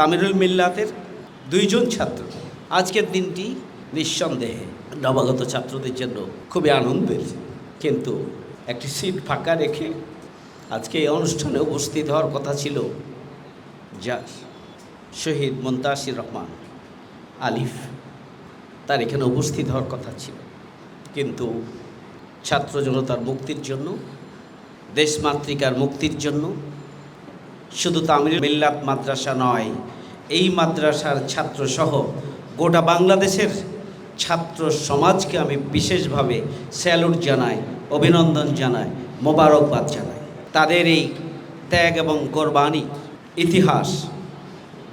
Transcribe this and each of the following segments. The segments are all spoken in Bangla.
তামিরুল মিল্লাতের দুইজন ছাত্র। আজকের দিনটি নিঃসন্দেহে নবাগত ছাত্রদের জন্য খুবই আনন্দের। কিন্তু একটি সিট ফাঁকা রেখে আজকে এই অনুষ্ঠানে উপস্থিত হওয়ার কথা ছিল যা শহীদ মুন্তাসির রহমান আলিফ। তার এখানে উপস্থিত হওয়ার কথা ছিল। কিন্তু ছাত্র জনতার মুক্তির জন্য, দেশমাতৃকার মুক্তির জন্য শুধু তামিল মিল্লাত মাদ্রাসা নয়, এই মাদ্রাসার ছাত্রসহ গোটা বাংলাদেশের ছাত্র সমাজকে আমি বিশেষভাবে স্যালুট জানাই, অভিনন্দন জানাই, মোবারকবাদ জানাই। তাদের এই ত্যাগ এবং কোরবানি ইতিহাস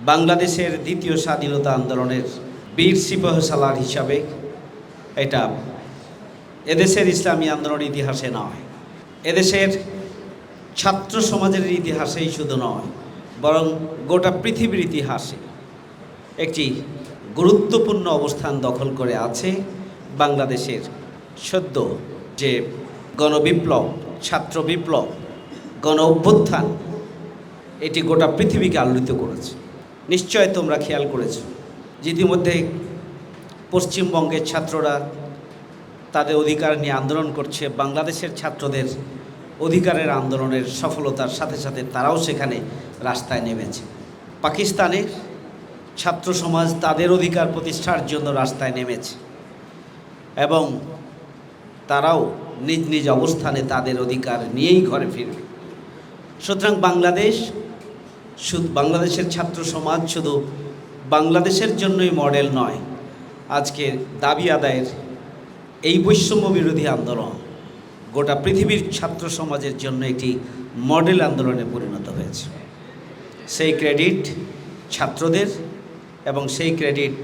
বাংলাদেশের দ্বিতীয় স্বাধীনতা আন্দোলনের বীর সিপাহ সালার হিসাবে এটা এদেশের ইসলামী আন্দোলন ইতিহাসে নয়। এদেশের ছাত্র সমাজের ইতিহাসেই শুধু নয়, বরং গোটা পৃথিবীর ইতিহাসে একটি গুরুত্বপূর্ণ অবস্থান দখল করে আছে বাংলাদেশের সদ্য যে গণবিপ্লব, ছাত্র বিপ্লব, গণ অভ্যুত্থান, এটি গোটা পৃথিবীকে আলোড়িত করেছে। নিশ্চয় তোমরা খেয়াল করেছ ইতিমধ্যে পশ্চিমবঙ্গের ছাত্ররা তাদের অধিকার নিয়ে আন্দোলন করছে, বাংলাদেশের ছাত্রদের অধিকারের আন্দোলনের সফলতার সাথে সাথে তারাও সেখানে রাস্তায় নেমেছে। পাকিস্তানের ছাত্র সমাজ তাদের অধিকার প্রতিষ্ঠার জন্য রাস্তায় নেমেছে এবং তারাও নিজ নিজ অবস্থানে তাদের অধিকার নিয়েই ঘরে ফিরবে। সুতরাং বাংলাদেশ শুধু বাংলাদেশের ছাত্র সমাজ শুধু বাংলাদেশের জন্যই মডেল নয় আজকে দাবি আদায়ের এই বৈষম্য বিরোধী আন্দোলন গোটা পৃথিবীর ছাত্র সমাজের জন্য একটি মডেল আন্দোলনে পরিণত হয়েছে। সেই ক্রেডিট ছাত্রদের এবং সেই ক্রেডিট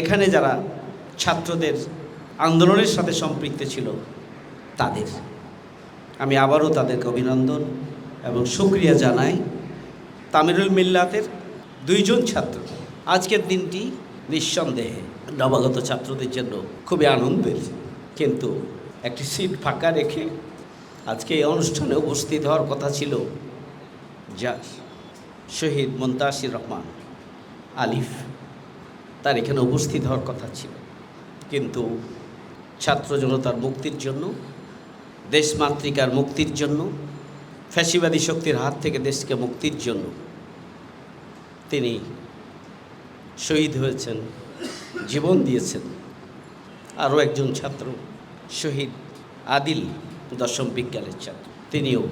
এখানে যারা ছাত্রদের আন্দোলনের সাথে সম্পৃক্ত ছিল, তাদের। আমি আবারও তাদেরকে অভিনন্দন এবং সুক্রিয়া জানাই। তামিরুল মিল্লাতের দুইজন ছাত্র। আজকের দিনটি নিঃসন্দেহে নবাগত ছাত্রদের জন্য খুবই আনন্দের, কিন্তু একটি সিট ফাঁকা রেখে আজকে এই অনুষ্ঠানে উপস্থিত হওয়ার কথা ছিল যা শহীদ মুন্তাসির রহমান আলিফ। তার এখানে উপস্থিত হওয়ার কথা ছিল। কিন্তু ছাত্র জনতার মুক্তির জন্য দেশমাতৃকার মুক্তির জন্য, ফ্যাসিবাদী শক্তির হাত থেকে দেশকে মুক্তির জন্য তিনি শহীদ হয়েছেন, জীবন দিয়েছেন। আরও একজন ছাত্র শহীদ আদিল দশম বিজ্ঞানের ছাত্র। তিনিও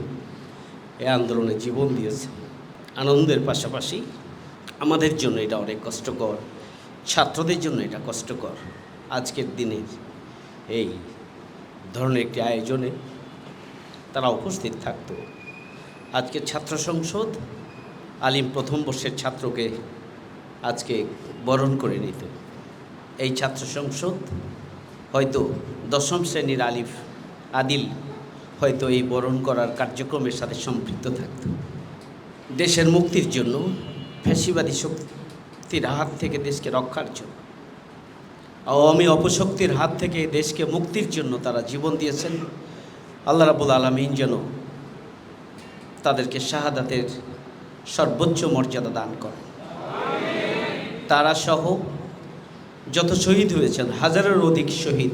এ আন্দোলনে জীবন দিয়েছেন। আনন্দের পাশাপাশি আমাদের জন্য এটা অনেক কষ্টকর, ছাত্রদের জন্য এটা কষ্টকর। আজকের দিনের এই ধরনের একটি আয়োজনে তারা উপস্থিত থাকত। আজকের ছাত্র সংসদ আলিম প্রথম বর্ষের ছাত্রকে আজকে বরণ করে নিত। এই ছাত্র সংসদ হয়তো দশম শ্রেণির আলিফ আদিল হয়তো এই বরণ করার কার্যক্রমের সাথে সম্পৃক্ত থাকত। দেশের মুক্তির জন্য ফ্যাসিবাদী শক্তির হাত থেকে দেশকে রক্ষার জন্য। আওয়ামী অপশক্তির হাত থেকে দেশকে মুক্তির জন্য তারা জীবন দিয়েছেন। আল্লাহ রাবুল আলমিন যেন তাদেরকে শাহাদাতের সর্বোচ্চ মর্যাদা দান করেন। তারা সহ যত শহীদ হয়েছেন হাজারের অধিক শহীদ।